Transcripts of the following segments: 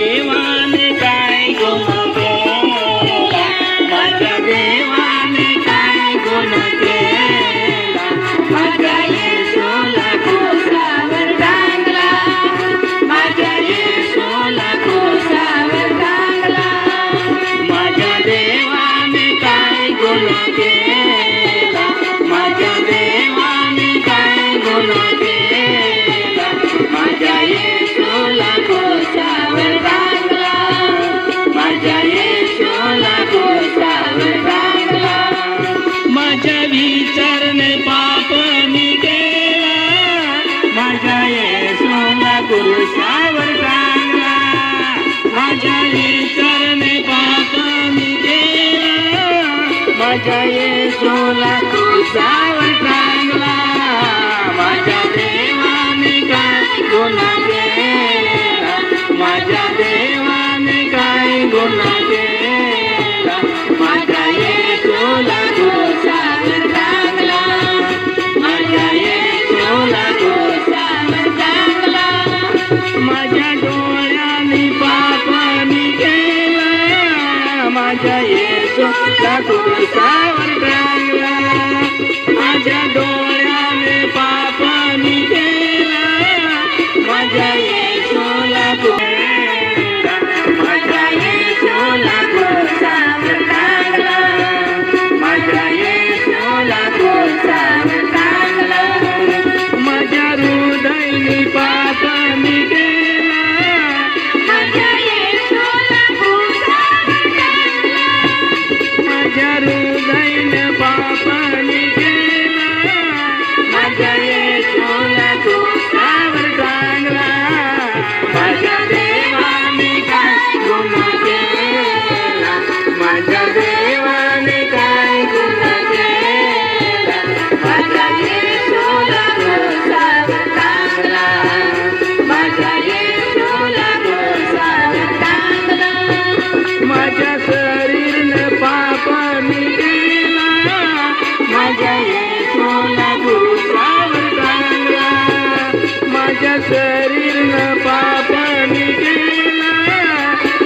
देवान गाय गो माझ्या येशोला तुझावर चांगला. माझ्या देवाने काय गुन्हा केला? माझ्या देवाने काय गुन्हा केला? माझ्या येशोला चांगला. माझ्या चांगला. माझ्या येशोला माझ्या शरीर पाप मी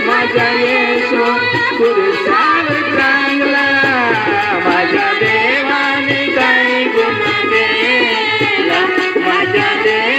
माझ्या येशो पुरुषावर चांगला. माझ्या देवाने काही गुण केला. माझ्या देवाने